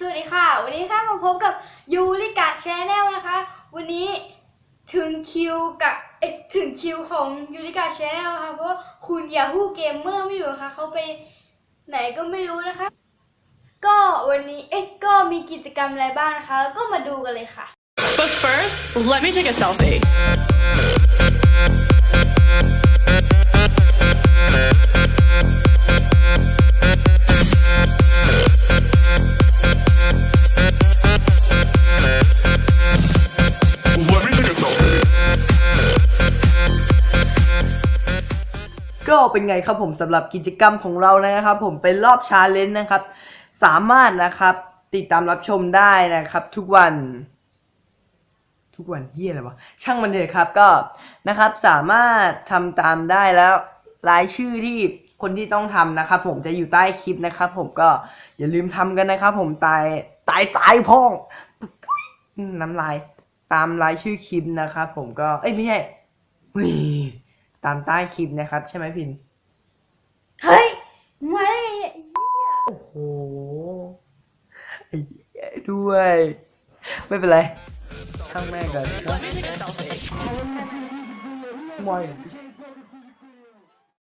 สวัสดีค่ะ วันนี้ค่ะมาพบกับยูริกาชแนลนะคะ วันนี้ถึงคิวกับถึงคิวของยูริกาชแนลค่ะเพราะคุณยาฮูเกมเมอร์ไม่อยู่ค่ะเขาไปไหนก็ไม่รู้นะคะ ก็วันนี้เอ๊ะก็มีกิจกรรมอะไรบ้างนะคะ ก็มาดูกันเลยค่ะ But first, let me take a selfie. ก็เป็นไงครับผมสำหรับกิจกรรมของเรานะครับ ผมเป็นรอบชาเลนจ์นะครับ สามารถนะครับติดตามรับชมได้นะครับ ทุกวัน ทุกวันเฮียอะไรวะช่างมันเถอะครับก็นะครับสามารถทำตามได้แล้วรายชื่อที่คนที่ต้องทำนะครับ ผมจะอยู่ใต้คลิปนะครับ ผมก็อย่าลืมทำกันนะครับ ผมตายตายตายพ่องน้ำลายตามรายชื่อคลิปนะครับ ผมก็เอ้ยไม่ใช่ ตามใต้คลิปนะครับ ใช่ไหมพิน เฮ้ยมาได้ไงเนี่ยเหี้ยโอ้โหไอ้เหี้ยด้วย ไม่เป็นไรช่างแม่งกัน Let me take